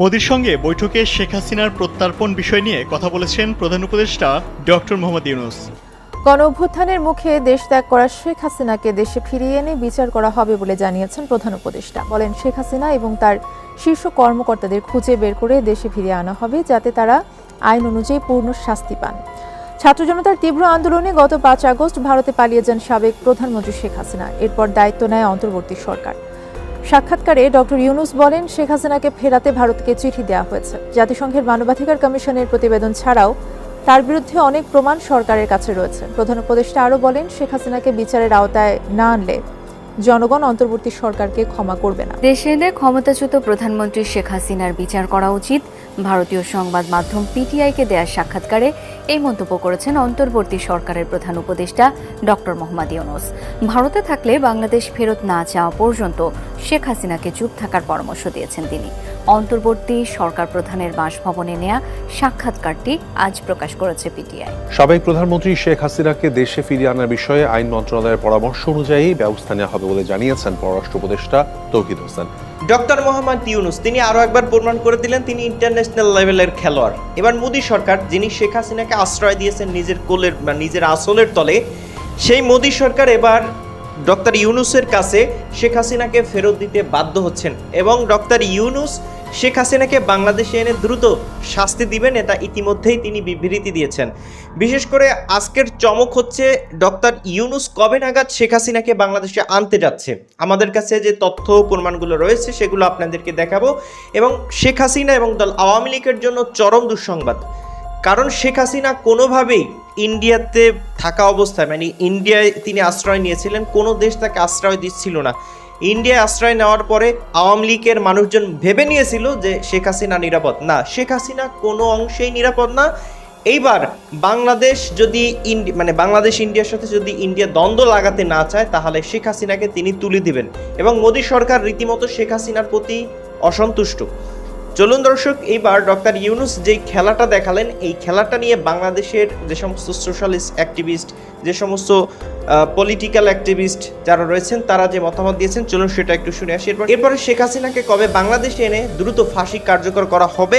মোদির সঙ্গে বৈঠকে শেখ হাসিনার প্রত্যার্পণ বিষয় নিয়ে কথা বলেছেন প্রধান উপদেষ্টা ডক্টর মোহাম্মদ ইউনুস। গণ অভ্যুত্থানের মুখে দেশ ত্যাগ করা শেখ হাসিনাকে দেশে ফিরিয়ে এনে বিচার করা হবে বলে জানিয়েছেন প্রধান উপদেষ্টা। বলেন, শেখ হাসিনা এবং তার শীর্ষ কর্মকর্তাদের খুঁজে বের করে দেশে ফিরিয়ে আনা হবে যাতে তারা আইন অনুযায়ী পূর্ণ শাস্তি পান। ছাত্র জনতার তীব্র আন্দোলনে গত পাঁচ আগস্ট ভারতে পালিয়ে যান সাবেক প্রধানমন্ত্রী শেখ হাসিনা। এরপর দায়িত্ব নেয় অন্তর্বর্তী সরকার। সাক্ষাৎকারে ডক্টর ইউনুস বলেন, শেখ হাসিনাকে ফেরাতে ভারতকে চিঠি দেওয়া হয়েছে। জাতিসংঘের মানবাধিকার কমিশনের প্রতিবেদন ছাড়াও তার বিরুদ্ধে অনেক প্রমাণ সরকারের কাছে রয়েছে। প্রধান উপদেষ্টা আরও বলেন, শেখ হাসিনাকে বিচারের আওতায় না আনলে জনগণ অন্তর্বর্তী সরকারকে ক্ষমা করবে না। দেশে এনে ক্ষমতাচ্যুত প্রধানমন্ত্রী শেখ হাসিনার বিচার করা উচিত। ভারতীয় সংবাদ মাধ্যম পিটিআইকে দেয়া সাক্ষাৎকারে এই মন্তব্য করেছেন অন্তর্বর্তী সরকারের প্রধান উপদেষ্টা ডক্টর মোহাম্মদ ইউনুস। ভারতে থাকলে বাংলাদেশ ফেরত না যাওয়া পর্যন্ত শেখ হাসিনাকে চুপ থাকার পরামর্শ দিয়েছেন তিনি। অন্তর্বর্তী সরকার প্রধানের বাসভবনে নেয়া সাক্ষাৎকারটি আজ প্রকাশ করেছে পিটিআই। সাবেক প্রধানমন্ত্রী শেখ হাসিনাকে দেশে ফিরিয়ে আনার বিষয়ে আইন মন্ত্রণালয়ের পরামর্শ অনুযায়ী ব্যবস্থা নেওয়া হবে বলে জানিয়েছেন পররাষ্ট্র উপদেষ্টা তৌহিদ হোসেন। ডক্টর মোহাম্মদ ইউনুস, তিনি আরও একবার প্রমাণ করে দিলেন তিনি ইন্টারন্যাশনাল লেভেলের খেলোয়াড়। এবার মোদী সরকার, যিনি শেখ হাসিনাকে আশ্রয় দিয়েছেন নিজের কোলের নিজের আসলের তলে, সেই মোদী সরকার এবার ডক্টর ইউনুসের কাছে শেখ হাসিনাকে ফেরত দিতে বাধ্য হচ্ছেন। এবং ডক্টর ইউনুস শেখ হাসিনাকে বাংলাদেশে এনে দ্রুত শাস্তি দিবেন এটা ইতিমধ্যেই তিনি বিবৃতি দিয়েছেন। বিশেষ করে আজকের চমক হচ্ছে ডক্টর ইউনুস কবে নাগাদ শেখ হাসিনাকে বাংলাদেশে আনতে যাচ্ছে? আমাদের কাছে যে তথ্য প্রমাণগুলো রয়েছে সেগুলো আপনাদেরকে দেখাবো এবং শেখ হাসিনা এবং দল আওয়ামী লীগের জন্য চরম দুঃসংবাদ। কারণ শেখ হাসিনা কোনোভাবেই ইন্ডিয়াতে থাকা অবস্থায় মানে ইন্ডিয়ায় তিনি আশ্রয় নিয়েছিলেন, কোনো দেশ তাকে আশ্রয় দিচ্ছিল না। ইন্ডিয়ায় আশ্রয় নেওয়ার পরে আওয়ামী লীগের মানুষজন ভেবে নিয়েছিল যে শেখ হাসিনা নিরাপদ। না, শেখ হাসিনা কোনো অংশেই নিরাপদ না। এইবার বাংলাদেশ যদি মানে বাংলাদেশ ইন্ডিয়ার সাথে যদি ইন্ডিয়া দ্বন্দ্ব লাগাতে না চায়, তাহলে শেখ হাসিনাকে তিনি তুলে দিবেন। এবং মোদী সরকার রীতিমতো শেখ হাসিনার প্রতি অসন্তুষ্ট। চলুন দর্শক, এইবার ডক্টর ইউনুস যেই খেলাটা দেখালেন, এই খেলাটা নিয়ে বাংলাদেশের যে সমস্ত সোশ্যালিস্ট অ্যাক্টিভিস্ট, যে সমস্ত পলিটিক্যাল অ্যাক্টিভিস্ট যারা রয়েছেন, তারা যে মতামত দিয়েছেন, চলুন সেটা একটু শুনে আসি। এরপর এরপরে শেখ হাসিনাকে কবে বাংলাদেশে এনে দ্রুত ফাঁসি কার্যকর করা হবে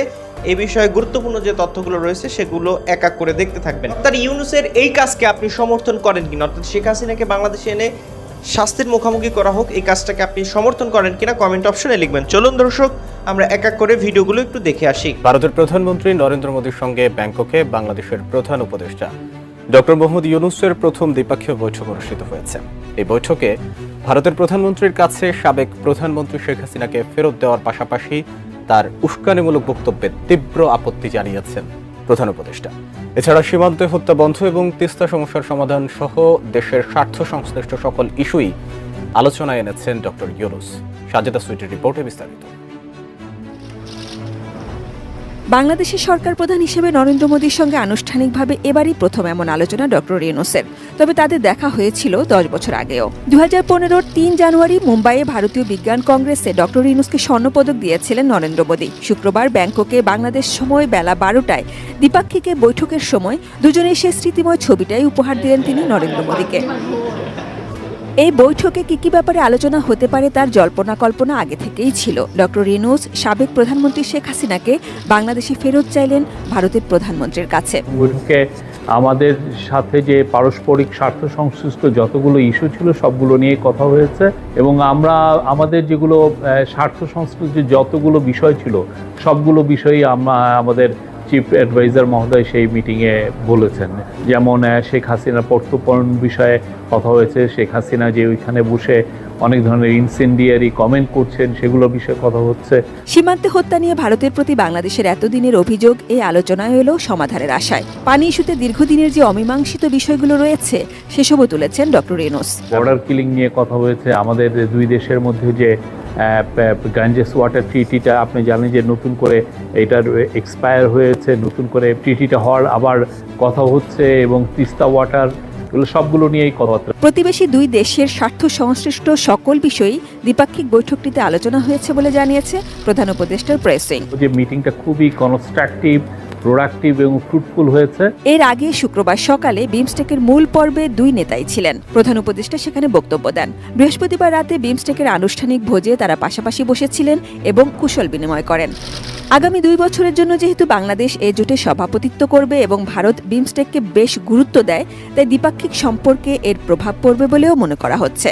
এই বিষয়ে গুরুত্বপূর্ণ যে তথ্যগুলো রয়েছে, সেগুলো এক এক করে দেখতে থাকবেন। তার ইউনুসের এই কাজকে আপনি সমর্থন করেন কিনা? অর্থাৎ শেখ হাসিনাকে বাংলাদেশে এনে শাস্তির মুখোমুখি করা হোক, এই কাজটাকে আপনি সমর্থন করেন কিনা কমেন্ট অপশনে লিখবেন। চলুন দর্শক, আমরা এক এক করে ভিডিওগুলো একটু দেখে আসি। ভারতের প্রধানমন্ত্রী নরেন্দ্র মোদীর সঙ্গে ব্যাংককে বাংলাদেশের প্রধান উপদেষ্টা। ডক্টর মোহাম্মদ ইউনুসের প্রথম দ্বিপাক্ষীয় বৈঠক অনুষ্ঠিত হয়েছে। এই বৈঠকে ভারতের প্রধানমন্ত্রীর কাছে সাবেক প্রধানমন্ত্রী শেখ হাসিনাকে ফেরত দেওয়ার পাশাপাশি তার উস্কানিমূলক বক্তব্যে তীব্র আপত্তি জানিয়েছেন। প্রধান উপদেষ্টা। এছাড়া সীমান্তে হত্যা বন্ধ এবং তিস্তা সমস্যার সমাধান সহ দেশের স্বার্থ সংশ্লিষ্ট সকল ইস্যুই আলোচনায় এনেছেন ডক্টর ইউনুস। সাজেদা সুইটের রিপোর্টে বিস্তারিত। বাংলাদেশের সরকার প্রধান হিসেবে নরেন্দ্র মোদীর সঙ্গে আনুষ্ঠানিকভাবে এবারই প্রথম এমন আলোচনা ডক্টর ইউনুসের তবে তাদের দেখা হয়েছিল দশ বছর আগেও। দু হাজার পনেরোর তিন জানুয়ারি মুম্বাইয়ে ভারতীয় বিজ্ঞান কংগ্রেসে ডক্টর ইউনুসকে স্বর্ণপদক দিয়েছিলেন নরেন্দ্র মোদী। শুক্রবার ব্যাংককে বাংলাদেশ সময় বেলা বারোটায় দ্বিপাক্ষিক বৈঠকের সময় দুজনের সে স্মৃতিময় ছবিটাই উপহার দিলেন তিনি নরেন্দ্র মোদীকে। এই বৈঠকে কি কি ব্যাপারে আলোচনা হতে পারে তার জল্পনা কল্পনা আগে থেকেই ছিল। ডক্টর রিনুস, সাবেক প্রধানমন্ত্রী শেখ হাসিনাকে বাংলাদেশে ফেরত চাইলেন ভারতের প্রধানমন্ত্রীর কাছে। আমাদের সাথে যে পারস্পরিক স্বার্থ সংশ্লিষ্ট যতগুলো ইস্যু ছিল, সবগুলো নিয়ে কথা হয়েছে এবং আমরা আমাদের যেগুলো স্বার্থ সংশ্লিষ্ট যতগুলো বিষয় ছিল, সবগুলো বিষয়ই আমরা আমাদের চিফ অ্যাডভাইজার মহোদয় সেই মিটিংয়ে বলেছেন। যেমন শেখ হাসিনা প্রত্যর্পণ বিষয়ে কথা হয়েছে, শেখ হাসিনা যে ওইখানে বসে অনেক ধরনের ইনসেন্ডিয়ারি কমেন্ট করছেন সেগুলো বিষয়ে কথা হচ্ছে। সীমান্তে হত্যা নিয়ে ভারতের প্রতি বাংলাদেশের এতদিনের অভিযোগ এই আলোচনায় এলো সমাধানের আশায়। পানি ইস্যুতে দীর্ঘদিনের যে অমীমাংসিত বিষয়গুলো রয়েছে সেসবও তুলেছেন ডক্টর রিনুস। বর্ডার কিলিং নিয়ে কথা হয়েছে। আমাদের দুই দেশের মধ্যে যে গাঞ্জেস ওয়াটার ট্রিটিটা আপনি জানেন যে নতুন করে এটার এক্সপায়ার হয়েছে নতুন করে ট্রিটিটা হওয়ার আবার কথা হচ্ছে এবং তিস্তা ওয়াটার এগুলো সবগুলো নিয়েই কথাবার্তা। প্রতিবেশী দুই দেশের স্বার্থ সংশ্লিষ্ট সকল বিষয়ই দ্বিপাক্ষিক বৈঠকটিতে আলোচনা হয়েছে বলে জানিয়েছে প্রধান উপদেষ্টার প্রেসিং। যে মিটিংটা খুবই কনস্ট্রাকটিভ প্রোডাক্টিভ এবং ফ্রুটফুল হয়েছে। এর আগে শুক্রবার সকালে বিমস্টেকের মূল পর্বে দুই নেতাই ছিলেন। প্রধান উপদেষ্টা সেখানে বক্তব্য দেন। বৃহস্পতিবার রাতে বিমস্টেকের আনুষ্ঠানিক ভোজে তারা পাশাপাশি বসেছিলেন এবং কুশল বিনিময় করেন। আগামী দুই বছরের জন্য যেহেতু বাংলাদেশ এ জোটে সভাপতিত্ব করবে এবং ভারত বিমস্টেককে বেশ গুরুত্ব দেয়, তাই দ্বিপাক্ষিক সম্পর্কে এর প্রভাব পড়বে বলেও মনে করা হচ্ছে।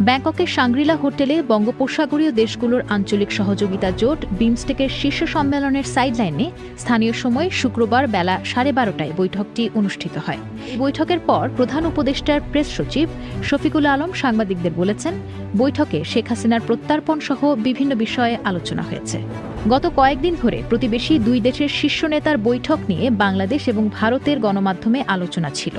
ব্যাংককের সাংগ্রিলা হোটেলে বঙ্গোপসাগরীয় দেশগুলোর আঞ্চলিক সহযোগিতা জোট বিমস্টেকের শীর্ষ সম্মেলনের সাইডলাইনে স্থানীয় সময় শুক্রবার বেলা সাড়ে বারোটায় বৈঠকটি অনুষ্ঠিত হয়। বৈঠকের পর প্রধান উপদেষ্টার প্রেস সচিব শফিকুল আলম সাংবাদিকদের বলেছেন, বৈঠকে শেখ হাসিনার প্রত্যার্পণ সহ বিভিন্ন বিষয়ে আলোচনা হয়েছে। গত কয়েকদিন ধরে প্রতিবেশী দুই দেশের শীর্ষ নেতার বৈঠক নিয়ে বাংলাদেশ এবং ভারতের গণমাধ্যমে আলোচনা ছিল।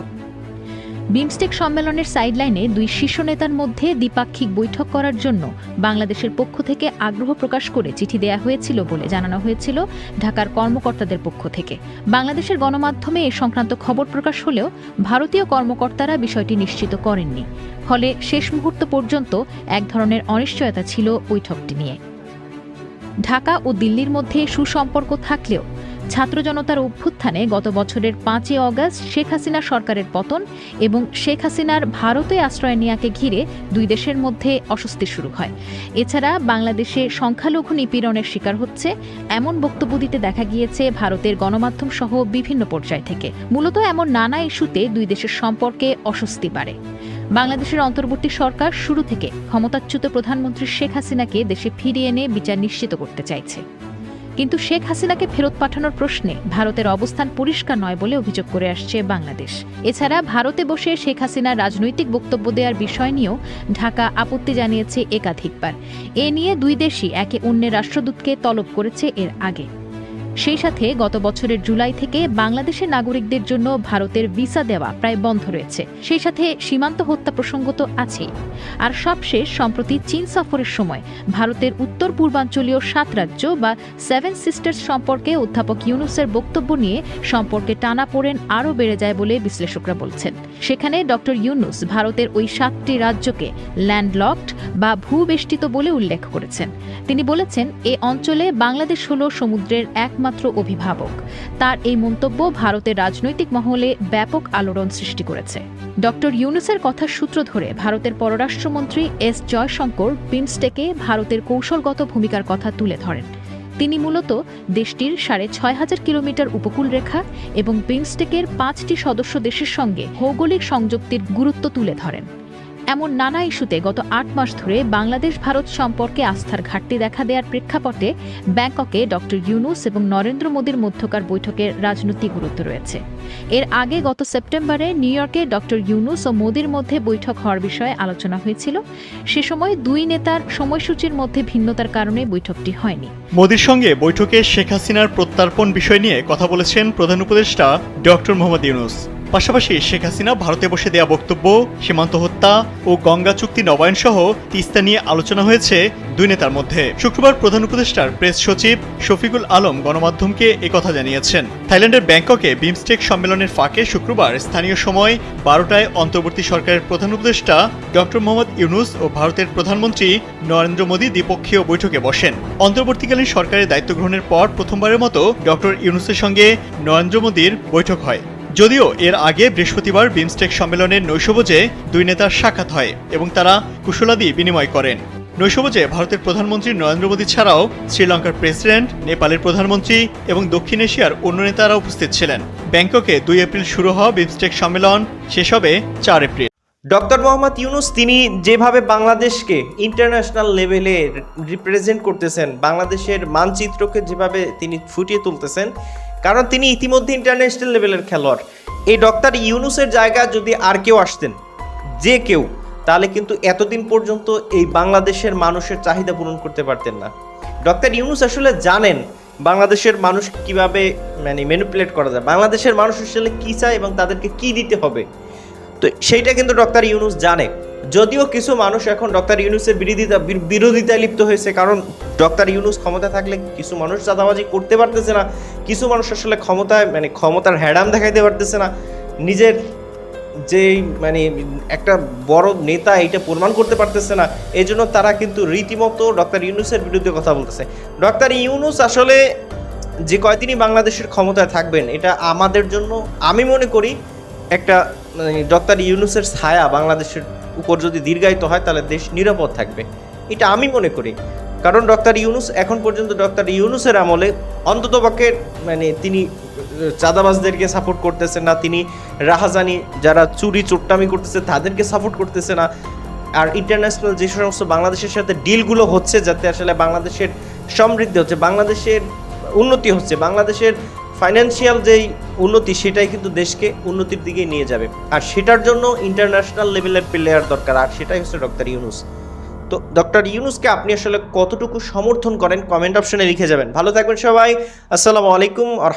বিমস্টেক সম্মেলনের সাইডলাইনে দুই শীর্ষ নেতার মধ্যে দ্বিপাক্ষিক বৈঠক করার জন্য বাংলাদেশের পক্ষ থেকে আগ্রহ প্রকাশ করে চিঠি দেয়া হয়েছিল বলে জানানো হয়েছিল ঢাকার কর্মকর্তাদের পক্ষ থেকে। বাংলাদেশের গণমাধ্যমে এ সংক্রান্ত খবর প্রকাশ হলেও ভারতীয় কর্মকর্তারা বিষয়টি নিশ্চিত করেননি। ফলে শেষ মুহূর্ত পর্যন্ত এক ধরনের অনিশ্চয়তা ছিল বৈঠকটি নিয়ে। ঢাকা ও দিল্লির মধ্যে সুসম্পর্ক থাকলেও ছাত্র জনতার অভ্যুত্থানে গত বছরের পাঁচই অগস্ট শেখ হাসিনা সরকারের পতন এবং শেখ হাসিনার ভারতে আশ্রয় নেয়াকে ঘিরে দুই দেশের মধ্যে অস্বস্তি শুরু হয়। এছাড়া বাংলাদেশে সংখ্যালঘু নিপীড়নের শিকার হচ্ছে এমন বক্তব্য দিতে দেখা গিয়েছে ভারতের গণমাধ্যম সহ বিভিন্ন পর্যায় থেকে। মূলত এমন নানা ইস্যুতে দুই দেশের সম্পর্কে অস্বস্তি বাড়ে। বাংলাদেশের অন্তর্বর্তী সরকার শুরু থেকে ক্ষমতাচ্যুত প্রধানমন্ত্রী শেখ হাসিনাকে দেশে ফিরিয়ে এনে বিচার নিশ্চিত করতে চাইছে। কিন্তু শেখ হাসিনাকে ফেরত পাঠানোর প্রশ্নে ভারতের অবস্থান পরিষ্কার নয় বলে অভিযোগ করে আসছে বাংলাদেশ। এছাড়া ভারতে বসে শেখ হাসিনার রাজনৈতিক বক্তব্য দেওয়ার বিষয় নিয়েও ঢাকা আপত্তি জানিয়েছে একাধিকবার। এ নিয়ে দুই দেশই একে অন্যের রাষ্ট্রদূতকে তলব করেছে এর আগে। সেই সাথে গত বছরের জুলাই থেকে বাংলাদেশের নাগরিকদের জন্য ভারতের ভিসা দেওয়া প্রায় বন্ধ রয়েছে। সেই সাথে সীমান্ত হত্যা প্রসঙ্গ তো আছেই। আর সবশেষ, সম্প্রতি চীন সফরের সময় ভারতের উত্তর পূর্বাঞ্চলীয় সাত রাজ্য বা সেভেন সিস্টার্স সম্পর্কে অধ্যাপক ইউনুসের বক্তব্য নিয়ে সম্পর্কে টানা পড়েন আরও বেড়ে যায় বলে বিশ্লেষকরা বলছেন। সেখানে ডক্টর ইউনুস ভারতের ওই সাতটি রাজ্যকে ল্যান্ডলকড বা ভূবেষ্টিত বলে উল্লেখ করেছেন। তিনি বলেছেন, এ অঞ্চলে বাংলাদেশ হল সমুদ্রের একমাত্র অভিভাবক। তার এই মন্তব্য ভারতের রাজনৈতিক মহলে ব্যাপক আলোড়ন সৃষ্টি করেছে। ডক্টর ইউনুসের কথার সূত্র ধরে ভারতের পররাষ্ট্রমন্ত্রী এস জয়শঙ্কর বিমস্টেকে ভারতের কৌশলগত ভূমিকার কথা তুলে ধরেন। তিনি মূলত দেশটির সাড়ে ছয় হাজার কিলোমিটার উপকূল রেখা এবং বিমস্টেকের পাঁচটি সদস্য দেশের সঙ্গে ভৌগোলিক সংযুক্তির গুরুত্ব তুলে ধরেন। এমন নানা ইস্যুতে গত আট মাস ধরে বাংলাদেশ ভারত সম্পর্কে আস্থার ঘাটতি দেখা দেওয়ার প্রেক্ষাপটে ব্যাংককে ডক্টর ইউনুস এবং নরেন্দ্র মোদীর মধ্যকার বৈঠকের রাজনৈতিক গুরুত্ব রয়েছে। এর আগে গত সেপ্টেম্বরে নিউ ইয়র্কে ডক্টর ইউনুস ও মোদীর মধ্যে বৈঠক হওয়ার বিষয়ে আলোচনা হয়েছিল। সে সময় দুই নেতার সময়সূচির মধ্যে ভিন্নতার কারণে বৈঠকটি হয়নি। মোদির সঙ্গে বৈঠকে শেখ হাসিনার প্রত্যার্পণ বিষয় নিয়ে কথা বলেছেন প্রধান উপদেষ্টা ডক্টর মোহাম্মদ ইউনুস। পাশাপাশি শেখ হাসিনা ভারতে বসে দেয়া বক্তব্য, সীমান্ত হত্যা ও গঙ্গা চুক্তি নবায়ন সহ তিস্তা নিয়ে আলোচনা হয়েছে দুই নেতার মধ্যে। শুক্রবার প্রধান উপদেষ্টার প্রেস সচিব শফিকুল আলম গণমাধ্যমকে একথা জানিয়েছেন। থাইল্যান্ডের ব্যাংককে বিমস্টেক সম্মেলনের ফাঁকে শুক্রবার স্থানীয় সময় বারোটায় অন্তর্বর্তী সরকারের প্রধান উপদেষ্টা ডক্টর মোহাম্মদ ইউনুস ও ভারতের প্রধানমন্ত্রী নরেন্দ্র মোদী দ্বিপক্ষীয় বৈঠকে বসেন। অন্তর্বর্তীকালীন সরকারের দায়িত্ব গ্রহণের পর প্রথমবারের মতো ডক্টর ইউনুসের সঙ্গে নরেন্দ্র মোদীর বৈঠক হয়। যদিও এর আগে বৃহস্পতিবার বিমস্টেক সম্মেলনের নৈশভোজে দুই নেতার সাক্ষাৎ হয় এবং তারা কুশলাদি বিনিময় করেন। নৈশভোজে ভারতের প্রধানমন্ত্রী নরেন্দ্র মোদী ছাড়াও শ্রীলঙ্কার প্রেসিডেন্ট, নেপালের প্রধানমন্ত্রী এবং দক্ষিণ এশিয়ার অন্য নেতারা উপস্থিত ছিলেন। ব্যাংককে দুই এপ্রিল শুরু হওয়া বিমস্টেক সম্মেলন শেষ হবে চার এপ্রিল। ডক্টর মোহাম্মদ ইউনুস, তিনি যেভাবে বাংলাদেশকে ইন্টারন্যাশনাল লেভেলে রিপ্রেজেন্ট করতেছেন, বাংলাদেশের মানচিত্রকে যেভাবে তিনি ফুটিয়ে তুলতেছেন কারণ তিনি ইতিমধ্যে ইন্টারন্যাশনাল লেভেলের খেলোয়াড়। এই ডক্টর ইউনুসের জায়গা যদি আর কেউ আসতেন, যে কেউ, তাহলে কিন্তু এতদিন পর্যন্ত এই বাংলাদেশের মানুষের চাহিদা পূরণ করতে পারতেন না। ডক্টর ইউনুস আসলে জানেন বাংলাদেশের মানুষ কীভাবে মানে ম্যানিপুলেট করা যায়। বাংলাদেশের মানুষ আসলে কী চায় এবং তাদেরকে কি দিতে হবে। তো সেইটা কিন্তু ডক্টর ইউনুস জানে। যদিও কিছু মানুষ এখন ডক্টর ইউনুসের বিরোধিতা বির- বিরোধিতায় লিপ্ত হয়েছে, কারণ ডক্টর ইউনুস ক্ষমতা থাকলে কিছু মানুষ চাঁদাবাজি করতে পারতেছে না। কিছু মানুষ আসলে ক্ষমতায় মানে ক্ষমতার হ্যাডাম দেখাইতে পারতেছে না। নিজের যে মানে একটা বড় নেতা এটা প্রমাণ করতে পারতেছে না। এই জন্য তারা কিন্তু রীতিমতো ডক্টর ইউনুসের বিরুদ্ধে কথা বলতেছে। ডক্টর ইউনুস আসলে যে কয়দিনই বাংলাদেশের ক্ষমতায় থাকবেন, এটা আমাদের জন্য আমি মনে করি একটা ডক্টর ইউনুসের ছায়া বাংলাদেশের উপর যদি দীর্ঘায়িত হয়, তাহলে দেশ নিরাপদ থাকবে। এটা আমি মনে করি। কারণ ডক্টর ইউনুস এখন পর্যন্ত ডক্টর ইউনুসের আমলে অন্ততপক্ষে মানে তিনি, চাঁদাবাজদেরকে সাপোর্ট করতেছে না, তিনি রাহাজানি যারা চুরি চোট্টামি করতেছে, তাদেরকে সাপোর্ট করতেছে না। আর ইন্টারন্যাশনাল যে সমস্ত বাংলাদেশের সাথে ডিলগুলো হচ্ছে, যাতে আসলে বাংলাদেশের সমৃদ্ধি হচ্ছে, বাংলাদেশের উন্নতি হচ্ছে, বাংলাদেশের ফাইন্যান্সিয়াল যেই উন্নতি, সেটাই কিন্তু দেশকে উন্নতির দিকে নিয়ে যাবে। আর সেটার জন্য ইন্টারন্যাশনাল লেভেলের প্লেয়ার দরকার, আর সেটাই হচ্ছে ডক্টর ইউনুস। তো ডক্টর ইউনুসকে আপনি আসলে কতটুকু সমর্থন করেন কমেন্ট অপশনে লিখে যাবেন। ভালো থাকবেন সবাই, আসসালামু আলাইকুম আ